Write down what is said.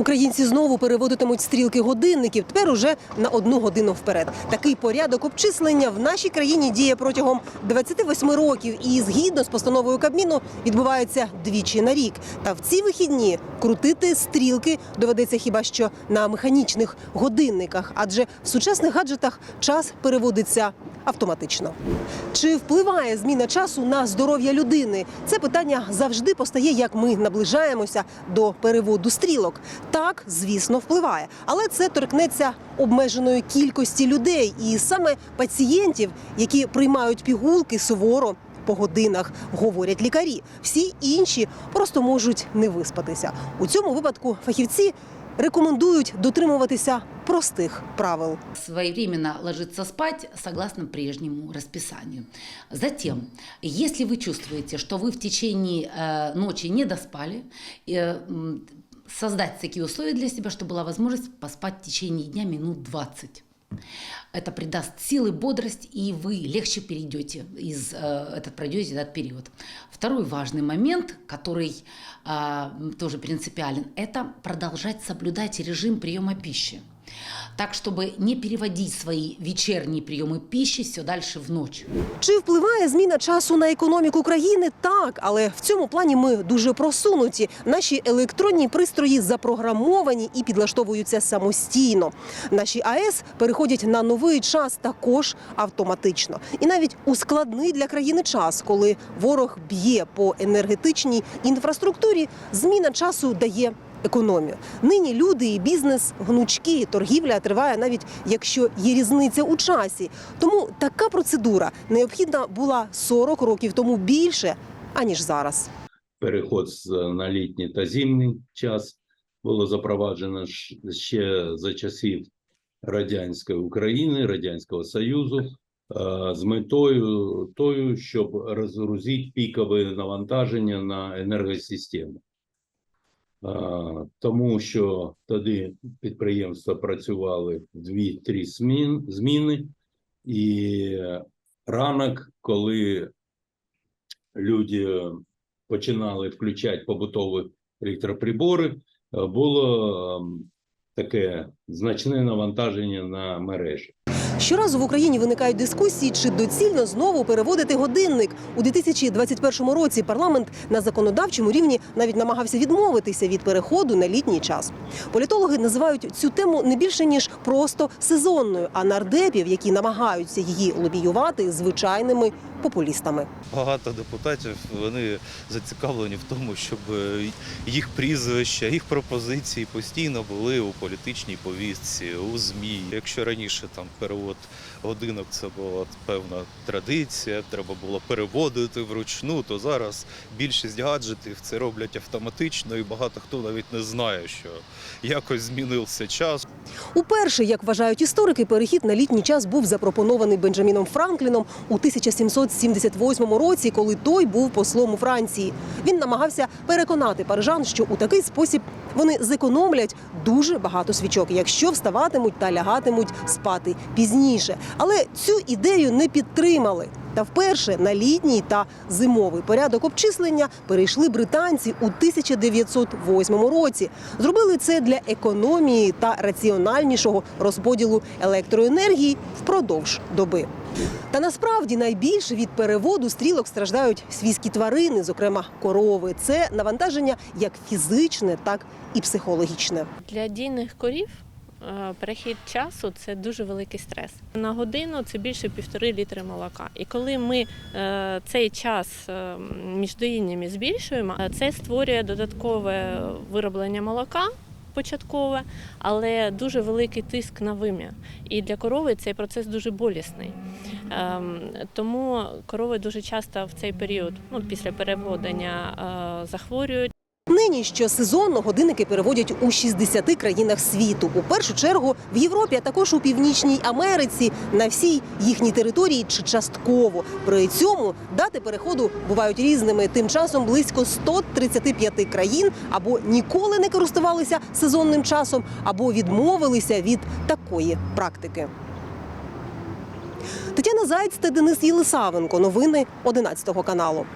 Українці знову переводитимуть стрілки годинників. Тепер уже на одну годину вперед. Такий порядок обчислення в нашій країні діє протягом 28 років і згідно з постановою Кабміну відбувається двічі на рік. Та в ці вихідні крутити стрілки доведеться хіба що на механічних годинниках, адже в сучасних гаджетах час переводиться автоматично. Чи впливає зміна часу на здоров'я людини? Це питання завжди постає, як ми наближаємося до переводу стрілок. Так, звісно, впливає, але це торкнеться обмеженої кількості людей, і саме пацієнтів, які приймають пігулки суворо. По годинах говорять лікарі. Всі інші просто можуть не виспатися. У цьому випадку фахівці рекомендують дотримуватися простих правил. своевременно ложиться спать согласно прежнему расписанию. Затем, если вы чувствуете, что вы в течение э, ночи не доспали, э, м, создать такие условия для себя, чтобы была возможность поспать в течение дня минут 20. Это придаст силы, бодрость, и вы легче перейдете из, э, этот, пройдете этот период. Второй важный момент, который а, тоже принципиален, это продолжать соблюдать режим приема пищи. Так, чтобы не переводить свои вечерние приемы пищи все дальше в ночь. Чи впливає зміна часу на економіку країни? Так, але в цьому плані ми дуже просунуті. Наші електронні пристрої запрограмовані і підлаштовуються самостійно. Наші АЕС переходять на новий час також автоматично. І навіть у складний для країни час, коли ворог б'є по енергетичній інфраструктурі, зміна часу дає. Економію нині люди і бізнес гнучкі, торгівля триває навіть якщо є різниця у часі. Тому така процедура необхідна була 40 років тому більше аніж зараз. переход з- на літній та зимній час було запроваджено ще за часів радянської України, радянського Союзу е, з метою тою, щоб розгрузити пікове навантаження на енергосистему. Тому що тоді підприємства працювали в 2-3 змін, зміни, і ранок, коли люди починали включати побутові електроприбори, було ем, таке значне навантаження на мережі. Щоразу в Україні виникають дискусії, чи доцільно знову переводити годинник. У 2021 році парламент на законодавчому рівні навіть намагався відмовитися від переходу на літній час. Політологи називають цю тему не більше ніж просто сезонною, а нардепів, які намагаються її лобіювати звичайними популістами. Багато депутатів вони зацікавлені в тому, щоб е, їх прізвища, їх пропозиції постійно були у політичній повістці, у ЗМІ. Якщо раніше там перевод годинок це була певна традиція, треба було переводити вручну, то зараз більшість гаджетів це роблять автоматично, і багато хто навіть не знає, що якось змінився час. Уперше, як вважають історики, перехід на літній час був запропонований Бенджаміном Франкліном у 1778 році, коли той був послом у Франції. Він намагався переконати парижан, що у такий спосіб вони зекономлять дуже багато свічок, якщо вставатимуть та лягатимуть спати пізніше. Але цю ідею не підтримали. Та вперше на літній та зимовий порядок обчислення перейшли британці у 1908 році. Зробили це для економії та раціональнішого розподілу електроенергії впродовж доби. Та насправді найбільше від переводу стрілок страждають свійські тварини, зокрема корови. Це навантаження як фізичне, так і психологічне. Для дійних корів е, перехід часу це дуже великий стрес. На годину це більше півтори літри молока. І коли ми е, цей час е, між доїннями збільшуємо, це створює додаткове вироблення молока. Початкове, але дуже великий тиск на вим'я. І для корови цей процес дуже болісний. Ем, тому корови дуже часто в цей період, ну після переводення, е, захворюють. Нині щосезонно годинники переводять у 60 країнах світу. У першу чергу в Європі, а також у Північній Америці, на всій їхній території чи частково. При цьому дати переходу бувають різними. Тим часом близько 135 країн або ніколи не користувалися сезонним часом, або відмовилися від такої практики. Тетяна Заєць та Денис Єлисавенко. Новини 11 каналу.